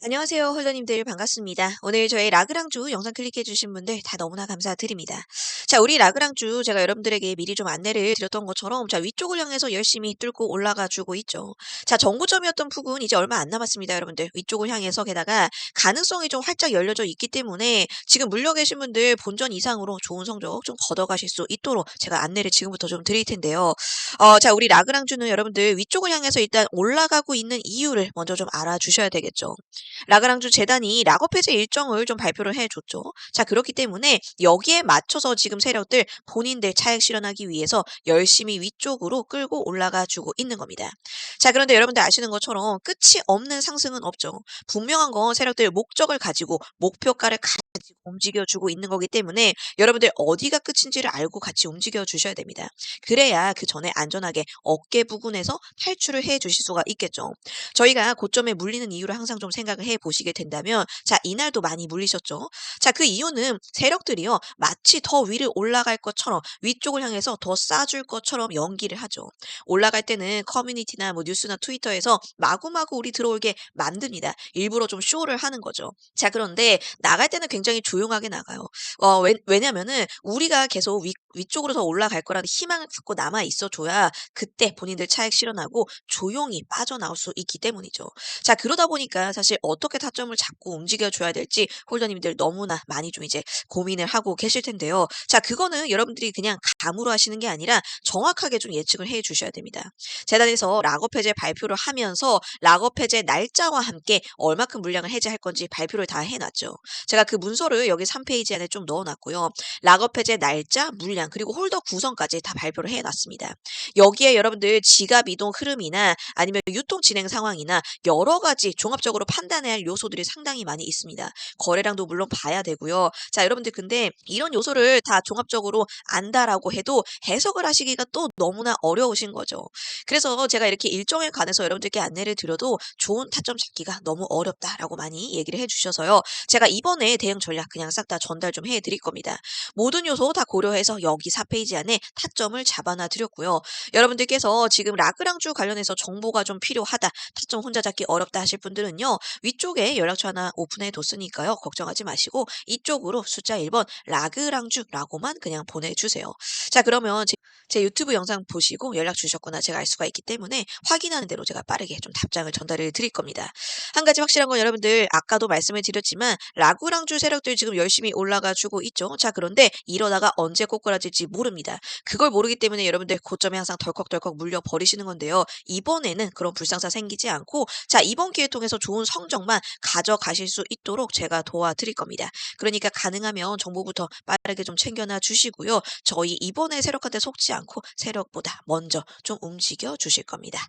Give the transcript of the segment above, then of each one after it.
안녕하세요, 홀더님들 반갑습니다. 오늘 저희 라그랑주 영상 클릭해주신 분들 다 너무나 감사드립니다. 자, 우리 라그랑주 제가 여러분들에게 미리 좀 안내를 드렸던 것처럼 자 위쪽을 향해서 열심히 뚫고 올라가 주고 있죠. 자, 정고점이었던 부분 이제 얼마 안 남았습니다, 여러분들. 위쪽을 향해서 게다가 가능성이 좀 활짝 열려져 있기 때문에 지금 물려 계신 분들 본전 이상으로 좋은 성적 좀 걷어가실 수 있도록 제가 안내를 지금부터 좀 드릴 텐데요. 어, 자, 우리 라그랑주는 여러분들 위쪽을 향해서 일단 올라가고 있는 이유를 먼저 좀 알아주셔야 되겠죠. 라그랑주 재단이 락업 해제 일정을 좀 발표를 해줬죠. 자, 그렇기 때문에 여기에 맞춰서 지금 세력들 본인들 차익 실현하기 위해서 열심히 위쪽으로 끌고 올라가 주고 있는 겁니다. 자, 그런데 여러분들 아시는 것처럼 끝이 없는 상승은 없죠. 분명한 건 세력들 목적을 가지고 목표가를 가지고 움직여주고 있는 거기 때문에 여러분들 어디가 끝인지를 알고 같이 움직여 주셔야 됩니다. 그래야 그 전에 안전하게 어깨 부근에서 탈출을 해 주실 수가 있겠죠. 저희가 고점에 물리는 이유를 항상 좀 생각 을 해 보시게 된다면 자 이날도 많이 물리셨죠. 자 그 이유는 세력들이요 마치 더 위를 올라갈 것처럼 위쪽을 향해서 더 싸줄 것처럼 연기를 하죠. 올라갈 때는 커뮤니티나 뭐 뉴스나 트위터에서 마구마구 우리 들어올게 만듭니다. 일부러 좀 쇼를 하는 거죠. 자 그런데 나갈 때는 굉장히 조용하게 나가요. 어 왜, 왜냐면은 우리가 계속 위, 위쪽으로 더 올라갈 거라는 희망을 갖고 남아 있어 줘야 그때 본인들 차익 실현하고 조용히 빠져나올 수 있기 때문이죠. 자 그러다 보니까 사실 어떻게 타점을 잡고 움직여 줘야 될지 홀더님들 너무나 많이 좀 이제 고민을 하고 계실 텐데요. 자 그거는 여러분들이 그냥 감으로 하시는 게 아니라 정확하게 좀 예측을 해 주셔야 됩니다. 재단에서 락업 해제 발표를 하면서 락업 해제 날짜와 함께 얼마큼 물량을 해제할 건지 발표를 다 해놨죠. 제가 그 문서를 여기 3페이지 안에 좀 넣어놨고요. 락업 해제 날짜, 물량 그리고 홀더 구성까지 다 발표를 해놨습니다. 여기에 여러분들 지갑 이동 흐름이나 아니면 유통 진행 상황이나 여러 가지 종합적으로 판단해야 할 요소들이 상당히 많이 있습니다. 거래량도 물론 봐야 되고요. 자, 여러분들 근데 이런 요소를 다 종합적으로 안다라고 해도 해석을 하시기가 또 너무나 어려우신 거죠. 그래서 제가 이렇게 일정에 관해서 여러분들께 안내를 드려도 좋은 타점 잡기가 너무 어렵다라고 많이 얘기를 해주셔서요. 제가 이번에 대응 전략 그냥 싹 다 전달 좀 해드릴 겁니다. 모든 요소 다 고려해서 여기 4페이지 안에 타점을 잡아놔 드렸고요. 여러분들께서 지금 라그랑주 관련해서 정보가 좀 필요하다, 타점 혼자 잡기 어렵다 하실 분들은요. 위쪽에 연락처 하나 오픈해 뒀으니까요. 걱정하지 마시고 이쪽으로 숫자 1번 라그랑주라고만 그냥 보내주세요. 자 그러면 제, 제 유튜브 영상 보시고 연락 주셨구나 제가 알 수가 있기 때문에 확인하는 대로 제가 빠르게 좀 답장을 전달을 드릴 겁니다. 한 가지 확실한 건 여러분들 아까도 말씀을 드렸지만 라구랑주 세력들 지금 열심히 올라가 주고 있죠. 자 그런데 이러다가 언제 꼬꾸라질지 모릅니다. 그걸 모르기 때문에 여러분들 고점에 항상 덜컥덜컥 물려 버리시는 건데요. 이번에는 그런 불상사 생기지 않고 자 이번 기회 통해서 좋은 성적만 가져가실 수 있도록 제가 도와드릴 겁니다. 그러니까 가능하면 정보부터 빠르게 좀 챙겨놔 주시고요. 저희 이번에 세력한테 속지 않고 세력보다 먼저 좀 움직여 주실 겁니다.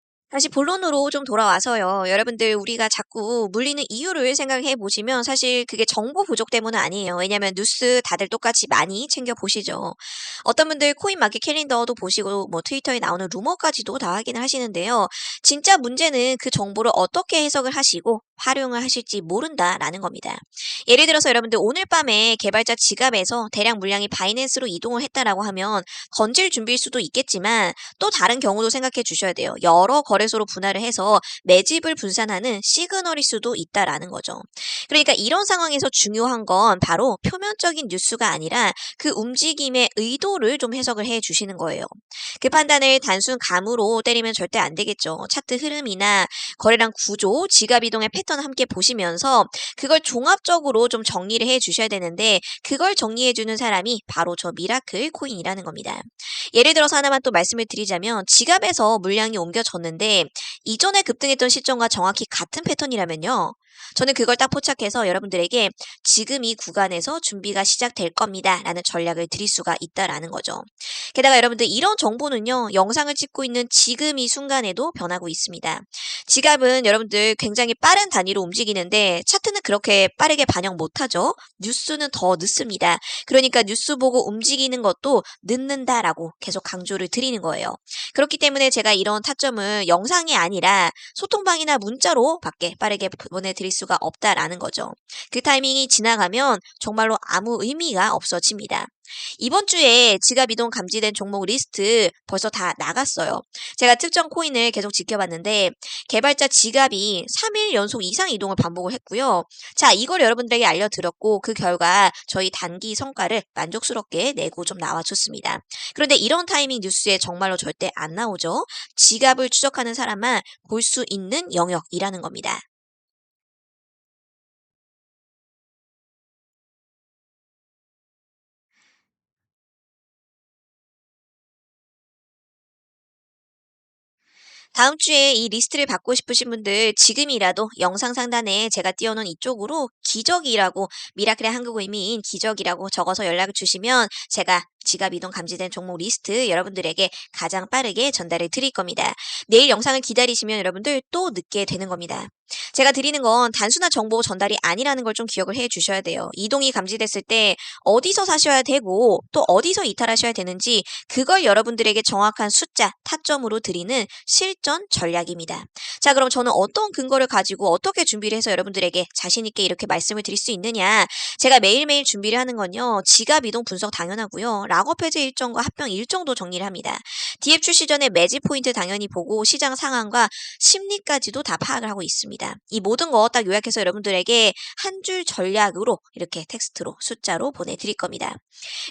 다시 본론으로 좀 돌아와서요. 여러분들 우리가 자꾸 물리는 이유를 생각해 보시면 사실 그게 정보 부족 때문은 아니에요. 왜냐면 뉴스 다들 똑같이 많이 챙겨 보시죠. 어떤 분들 코인 마켓 캘린더도 보시고 뭐 트위터에 나오는 루머까지도 다 확인을 하시는데요. 진짜 문제는 그 정보를 어떻게 해석을 하시고 활용을 하실지 모른다라는 겁니다. 예를 들어서 여러분들 오늘 밤에 개발자 지갑에서 대량 물량이 바이낸스로 이동을 했다라고 하면 건질 준비일 수도 있겠지만 또 다른 경우도 생각해 주셔야 돼요. 여러 거래소로 분할을 해서 매집을 분산하는 시그널일 수도 있다라는 거죠. 그러니까 이런 상황에서 중요한 건 바로 표면적인 뉴스가 아니라 그 움직임의 의도 를 좀 해석을 해 주시는 거예요. 그 판단을 단순 감으로 때리면 절대 안 되겠죠. 차트 흐름이나 거래량 구조, 지갑 이동의 패턴 함께 보시면서 그걸 종합적으로 좀 정리를 해 주셔야 되는데 그걸 정리해 주는 사람이 바로 저 미라클 코인이라는 겁니다. 예를 들어서 하나만 또 말씀을 드리자면 지갑에서 물량이 옮겨졌는데 이전에 급등했던 시점과 정확히 같은 패턴이라면요. 저는 그걸 딱 포착해서 여러분들에게 지금 이 구간에서 준비가 시작될 겁니다. 라는 전략을 드릴 수가 있다라는 거죠. 게다가 여러분들 이런 정보는요. 영상을 찍고 있는 지금 이 순간에도 변하고 있습니다. 지갑은 여러분들 굉장히 빠른 단위로 움직이는데 차트는 그렇게 빠르게 반영 못하죠. 뉴스는 더 늦습니다. 그러니까 뉴스 보고 움직이는 것도 늦는다라고 계속 강조를 드리는 거예요. 그렇기 때문에 제가 이런 타점을 영상이 아니라 소통방이나 문자로 밖에 빠르게 보내드 릴 수가 없다라는 거죠. 그 타이밍이 지나가면 정말로 아무 의미가 없어집니다. 이번 주에 지갑 이동 감지된 종목 리스트 벌써 다 나갔어요. 제가 특정 코인을 계속 지켜봤는데 개발자 지갑이 3일 연속 이상 이동을 반복을 했고요. 자, 이걸 여러분들에게 알려드렸고 그 결과 저희 단기 성과를 만족스럽게 내고 좀 나와줬습니다. 그런데 이런 타이밍 뉴스에 정말로 절대 안 나오죠. 지갑을 추적하는 사람만 볼 수 있는 영역이라는 겁니다. 다음 주에 이 리스트를 받고 싶으신 분들 지금이라도 영상 상단에 제가 띄워놓은 이쪽으로 기적이라고 미라클의 한국어 의미인 기적이라고 적어서 연락을 주시면 제가 지갑 이동 감지된 종목 리스트 여러분들에게 가장 빠르게 전달을 드릴 겁니다. 내일 영상을 기다리시면 여러분들 또 늦게 되는 겁니다. 제가 드리는 건 단순한 정보 전달이 아니라는 걸 좀 기억을 해 주셔야 돼요. 이동이 감지됐을 때 어디서 사셔야 되고 또 어디서 이탈하셔야 되는지 그걸 여러분들에게 정확한 숫자, 타점으로 드리는 실전 전략입니다. 자, 그럼 저는 어떤 근거를 가지고 어떻게 준비를 해서 여러분들에게 자신 있게 이렇게 말씀을 드릴 수 있느냐. 제가 매일매일 준비를 하는 건요. 지갑 이동 분석 당연하고요. 락업 해제 일정과 합병 일정도 정리를 합니다. DF 출시 전에 매집 포인트 당연히 보고 시장 상황과 심리까지도 다 파악을 하고 있습니다. 이 모든 거 딱 요약해서 여러분들에게 한 줄 전략으로 이렇게 텍스트로 숫자로 보내드릴 겁니다.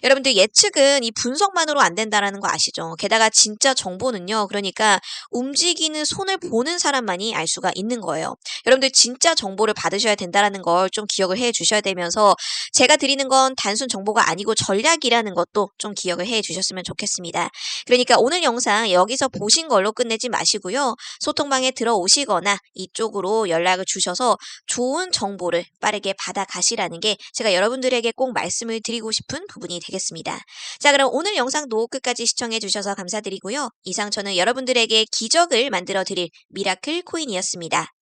여러분들 예측은 이 분석만으로 안 된다라는 거 아시죠? 게다가 진짜 정보는요. 그러니까 움직이는 손을 보는 사람만이 알 수가 있는 거예요. 여러분들 진짜 정보를 받으셔야 된다라는 걸 좀 기억을 해 주셔야 되면서 제가 드리는 건 단순 정보가 아니고 전략이라는 것도 좀 기억을 해 주셨으면 좋겠습니다. 그러니까 오늘 영상 여기서 보신 걸로 끝내지 마시고요. 소통방에 들어오시거나 이쪽으로 연락을 주셔서 좋은 정보를 빠르게 받아가시라는 게 제가 여러분들에게 꼭 말씀을 드리고 싶은 부분이 되겠습니다. 자, 그럼 오늘 영상도 끝까지 시청해 주셔서 감사드리고요. 이상 저는 여러분들에게 기적을 만들어 드릴 미라클 코인이었습니다.